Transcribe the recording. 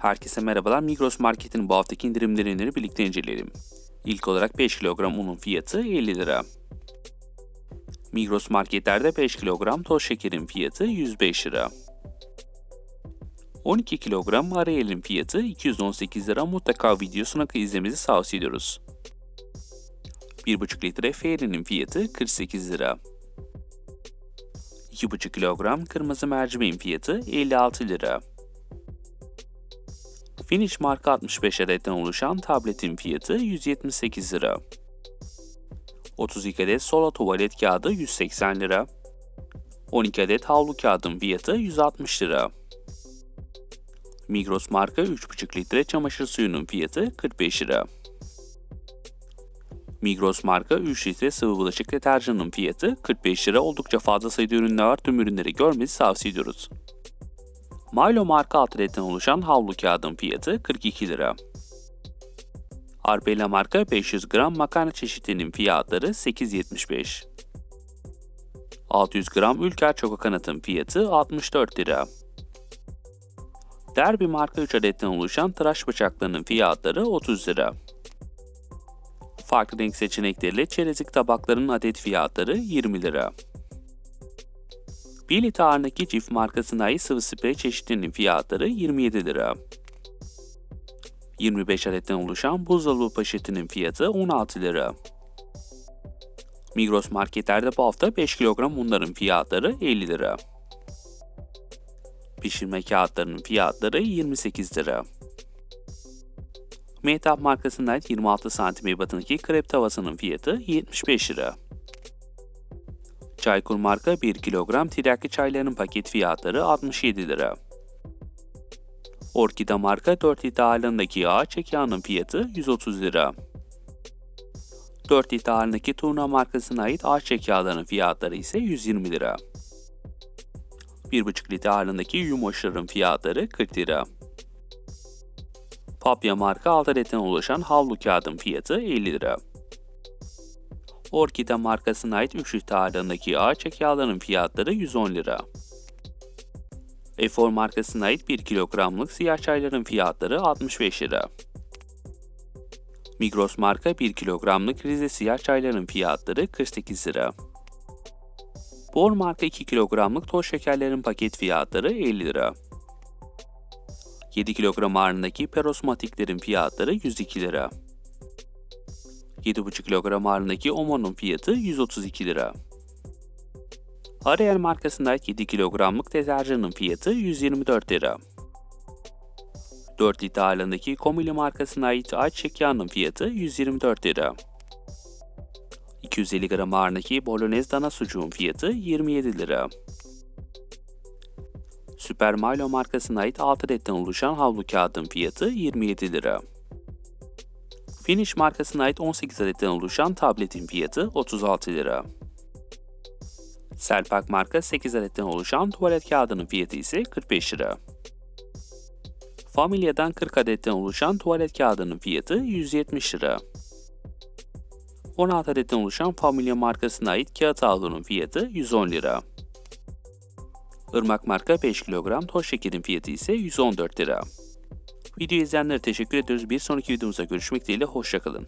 Herkese merhabalar. Migros Market'in bu haftaki indirimlerini birlikte inceleyelim. İlk olarak 5 kilogram unun fiyatı 50 lira. Migros Market'lerde 5 kilogram toz şekerin fiyatı 105 lira. 12 kilogram Ariel'in fiyatı 218 lira. Mutlaka videosuna izlemenizi tavsiye ediyoruz. 1,5 litre Fairy'nin fiyatı 48 lira. 2,5 kilogram kırmızı mercimeğin fiyatı 56 lira. Finish marka 65 adetten oluşan tabletin fiyatı 178 lira. 32 adet sola tuvalet kağıdı 180 lira. 12 adet havlu kağıdın fiyatı 160 lira. Migros marka 3,5 litre çamaşır suyunun fiyatı 45 lira. Migros marka 3 litre sıvı bulaşık deterjanının fiyatı 45 lira. Oldukça fazla sayıda ürünler var. Tüm ürünleri görmenizi tavsiye ediyoruz. Milo marka outletten oluşan havlu kağıdın fiyatı 42 lira. Arbella marka 500 gram makarna çeşitinin fiyatları 8.75. 600 gram Ülker Çoko Kanat'ın fiyatı 64 lira. Derby marka 3 adetten oluşan tıraş bıçaklarının fiyatları 30 lira. Farklı renk seçenekleriyle çerezlik tabaklarının adet fiyatları 20 lira. 1 litre ağırlığındaki çift markasına ait sıvı sprey çeşitlerinin fiyatları 27 lira. 25 adetten oluşan buzdolabı poşetinin fiyatı 16 lira. Migros marketlerde bu hafta 5 kilogram unların fiyatları 50 lira. Pişirme kağıtlarının fiyatları 28 lira. Mehtap markasına ait 26 santim ebatındaki krep tavasının fiyatı 75 lira. Çaykur marka 1 kilogram tiryaki çaylarının paket fiyatları 67 lira. Orkida marka 4 litre ağırlığındaki ağaç yağının fiyatı 130 lira. 4 litre ağırlığındaki Turna markasına ait ağaç yağlarının fiyatları ise 120 lira. 1,5 litre ağırlığındaki yumoşların fiyatları 40 lira. Papya marka 6 adetten oluşan havlu kağıdın fiyatı 50 lira. Orkide markasına ait 3 litre ağırlığındaki ağaç yağlarının fiyatları 110 lira. Efor markasına ait 1 kilogramlık siyah çayların fiyatları 65 lira. Migros marka 1 kilogramlık Rize siyah çayların fiyatları 48 lira. Bor marka 2 kilogramlık toz şekerlerin paket fiyatları 50 lira. 7 kilogram ağırlığındaki perosmatiklerin fiyatları 102 lira. 7,5 kilogram ağırlığındaki Omo'nun fiyatı 132 lira. Ariel markasına ait 7 kilogramlık deterjanın fiyatı 124 lira. 4 litre ağırlığındaki Komili markasına ait ayçiçek yağının fiyatı 124 lira. 250 gram ağırlığındaki bolognese dana sucuğun fiyatı 27 lira. Super Milo markasına ait 6 adetten oluşan havlu kağıdın fiyatı 27 lira. Finish markasına ait 18 adetten oluşan tabletin fiyatı 36 lira. Selpak marka 8 adetten oluşan tuvalet kağıdının fiyatı ise 45 lira. Familya'dan 40 adetten oluşan tuvalet kağıdının fiyatı 170 lira. 16 adetten oluşan Familya markasına ait kağıt havlunun fiyatı 110 lira. Irmak marka 5 kilogram toz şekerin fiyatı ise 114 lira. Video izleyenlere teşekkür ediyoruz. Bir sonraki videomuzda görüşmek dileğiyle hoşçakalın.